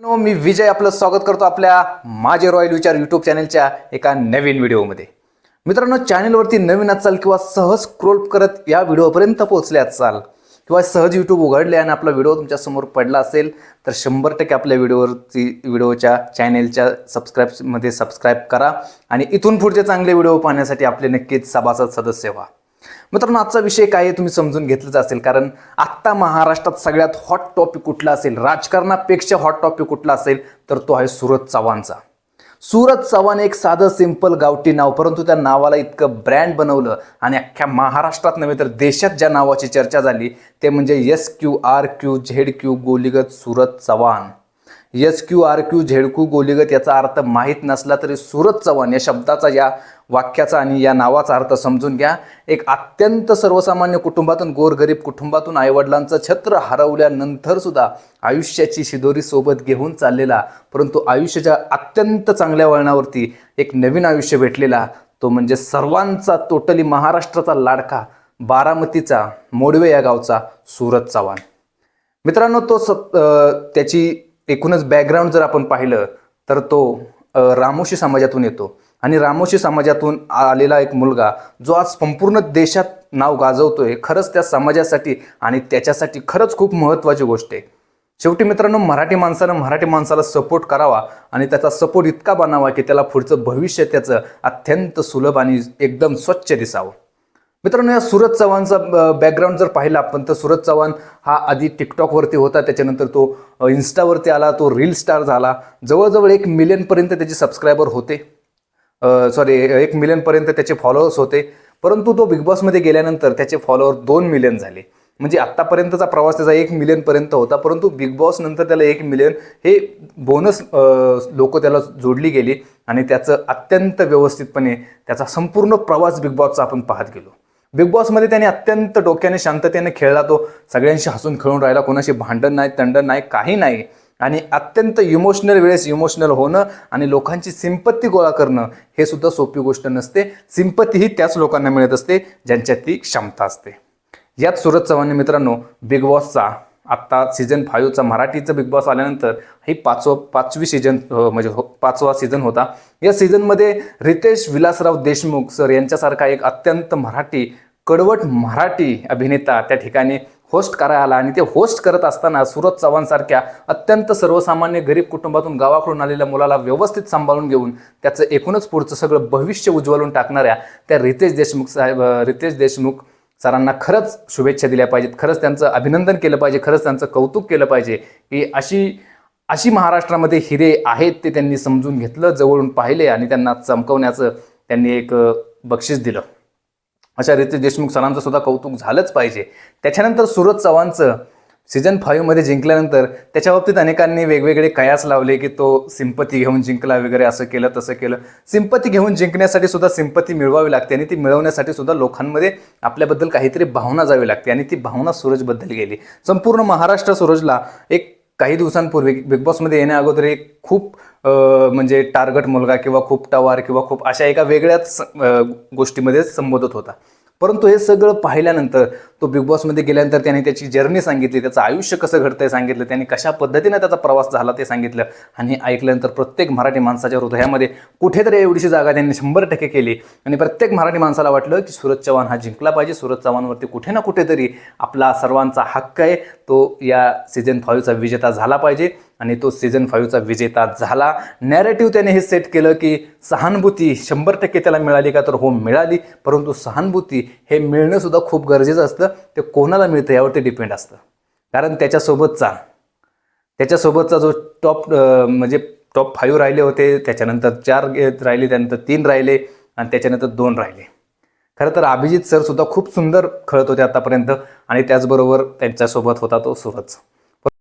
No मी विजय आपलं स्वागत करतो आपल्या माझे रॉयल विचार यूट्यूब चॅनलच्या एका नवीन व्हिडिओमध्ये. मित्रांनो चॅनलवरती नवीन असाल किंवा सहज स्क्रोल करत या व्हिडिओपर्यंत पोहोचले असाल किंवा सहज यूट्यूब उघडले आणि आपला व्हिडिओ तुमच्यासमोर पडला असेल तर शंभर टक्के आपल्या व्हिडिओवरती व्हिडिओच्या चॅनेलच्या सबस्क्राईबमध्ये सबस्क्राईब करा आणि इथून पुढचे चांगले व्हिडिओ पाहण्यासाठी आपले नक्कीच सभासद सदस्य व्हा. मित्रांनो आजचा विषय काय आहे तुम्ही समजून घेतलंच असेल कारण आत्ता महाराष्ट्रात सगळ्यात हॉट टॉपिक कुठला असेल राजकारणापेक्षा हॉट टॉपिक कुठला असेल तर तो आहे सुरत चव्हाणचा. सुरत चव्हाण एक साधं सिंपल गावठी नाव परंतु त्या नावाला इतकं ब्रँड बनवलं आणि अख्ख्या महाराष्ट्रात नव्हे तर देशात ज्या नावाची चर्चा झाली ते म्हणजे S Q R Q Z Q गोलीगत Suraj Chavan. S Q R Q Z Q गोलीगत याचा अर्थ माहीत नसला तरी सुरत चव्हाण या शब्दाचा या वाक्याचा आणि या नावाचा अर्थ समजून घ्या. एक अत्यंत सर्वसामान्य कुटुंबातून गोरगरीब कुटुंबातून आईवडिलांचं छत्र हरवल्यानंतर सुद्धा आयुष्याची शिदोरी सोबत घेऊन चाललेला परंतु आयुष्याच्या अत्यंत चांगल्या वळणावरती एक नवीन आयुष्य भेटलेला तो म्हणजे सर्वांचा टोटली महाराष्ट्राचा लाडका बारामतीचा मोडवे या गावचा सुरत चव्हाण. मित्रांनो तो स त्याची एकूणच बॅकग्राऊंड जर आपण पाहिलं तर तो रामोशी समाजातून येतो. आणि रामोशी समाजातून आलेला एक मुलगा जो आज संपूर्ण देशात नाव गाजवतोय खरंच त्या समाजासाठी आणि त्याच्यासाठी खरंच खूप महत्त्वाची गोष्ट आहे. शेवटी मित्रांनो मराठी माणसानं मराठी माणसाला सपोर्ट करावा आणि त्याचा सपोर्ट इतका बनावा की त्याला पुढचं भविष्य त्याचं अत्यंत सुलभ आणि एकदम स्वच्छ दिसावं. मित्रांनो या सुरज चव्हाणचा बॅकग्राऊंड जर पाहिला आपण तर सुरज चव्हाण हा आधी टिकटॉकवरती होता त्याच्यानंतर तो इन्स्टावरती आला तो रील स्टार झाला. जवळजवळ एक मिलियनपर्यंत त्याचे सबस्क्रायबर होते. सॉरी एक मिलियनपर्यंत त्याचे फॉलोअर्स होते. परंतु तो बिग बॉसमध्ये गेल्यानंतर त्याचे फॉलोअर दोन मिलियन झाले. म्हणजे आत्तापर्यंतचा प्रवास त्याचा एक मिलियनपर्यंत होता. परंतु बिग बॉस नंतर त्याला एक मिलियन हे बोनस लोक त्याला जोडली गेली आणि त्याचं अत्यंत व्यवस्थितपणे त्याचा संपूर्ण प्रवास बिग बॉसचा आपण पाहत गेलो. बिग बॉसमध्ये त्याने अत्यंत डोक्याने शांततेने खेळला तो. सगळ्यांशी हसून खेळून राहिला. कोणाशी भांडण नाही तंडण नाही काही नाही. आणि अत्यंत इमोशनल वेळेस इमोशनल होणं आणि लोकांची सिंपत्ती गोळा करणं हे सुद्धा सोपी गोष्ट नसते. सिंपत्ती ही त्याच लोकांना मिळत असते ज्यांच्यात ती क्षमता असते. यात सुरत चव्हाणने मित्रांनो बिग बॉसचा आत्ता सीझन फाईव्हचा मराठीचं बिग बॉस आल्यानंतर ही पाचवं पाचवी सीझन म्हणजे हो- पाचवा सीझन होता. या सीझनमध्ये रितेश विलासराव देशमुख सर यांच्यासारखा एक अत्यंत मराठी कडवट मराठी अभिनेता त्या ठिकाणी होस्ट करायला आला आणि ते होस्ट करत असताना सुरत चव्हाणसारख्या अत्यंत सर्वसामान्य गरीब कुटुंबातून गावाकडून आलेल्या मुलाला व्यवस्थित सांभाळून घेऊन त्याचं एकूणच पुढचं सगळं भविष्य उज्ज्वलून टाकणाऱ्या त्या रितेश देशमुख साहेब रितेश देशमुख सरांना खरंच शुभेच्छा दिल्या पाहिजेत. खरंच त्यांचं अभिनंदन केलं पाहिजे. खरंच त्यांचं कौतुक केलं पाहिजे की अशी अशी महाराष्ट्रामध्ये हिरे आहेत ते त्यांनी समजून घेतलं जवळून पाहिले आणि त्यांना चमकवण्याचं त्यांनी एक बक्षीस दिलं. अशा रितेश देशमुख सरांचं सुद्धा कौतुक झालंच पाहिजे. त्याच्यानंतर सुरत चव्हाणचं सीझन फाईव्हमध्ये जिंकल्यानंतर त्याच्या बाबतीत अनेकांनी वेगवेगळे कयास लावले की तो सिंपती घेऊन जिंकला वगैरे असं केलं तसं केलं. सिंपती घेऊन जिंकण्यासाठी सुद्धा सिंपती मिळवावी लागते आणि ती मिळवण्यासाठी सुद्धा लोकांमध्ये आपल्याबद्दल काहीतरी भावना जावी लागते आणि ती भावना सूरजबद्दल गेली. संपूर्ण महाराष्ट्र सूरजला एक काही दिवसांपूर्वी बिग बॉसमध्ये येण्या अगोदर एक खूप म्हणजे टार्गट मुलगा किंवा खूप टवार किंवा खूप अशा एका वेगळ्याच गोष्टीमध्ये संबोधत होता. परंतु हे सगळं पाहिल्यानंतर तो बिग बॉसमध्ये गेल्यानंतर त्याने त्याची जर्नी सांगितली त्याचं आयुष्य कसं घडतंय सांगितलं त्याने कशा पद्धतीने त्याचा प्रवास झाला ते सांगितलं आणि ऐकल्यानंतर प्रत्येक मराठी माणसाच्या हृदयामध्ये कुठेतरी एवढीशी जागा त्यांनी शंभर टक्के केली आणि प्रत्येक मराठी माणसाला वाटलं की सुरज चव्हाण हा जिंकला पाहिजे. सुरज चव्हाणवरती कुठे ना कुठेतरी आपला सर्वांचा हक्क आहे तो या सीझन फाईव्हचा विजेता झाला पाहिजे. आणि तो सीझन फाईव्हचा विजेता झाला. नॅरेटिव्ह त्याने हे सेट केलं की सहानुभूती शंभर टक्के त्याला मिळाली का तर हो मिळाली. परंतु सहानुभूती हे मिळणंसुद्धा खूप गरजेचं असतं. ते कोणाला मिळतं यावरती डिपेंड असतं. कारण त्याच्यासोबतचा त्याच्यासोबतचा जो टॉप म्हणजे टॉप फाईव्ह राहिले होते त्याच्यानंतर चार राहिले त्यानंतर तीन राहिले आणि त्याच्यानंतर दोन राहिले. खरं तर अभिजित सरसुद्धा खूप सुंदर खेळत होते आतापर्यंत आणि त्याचबरोबर त्यांच्यासोबत होता तो सुरज.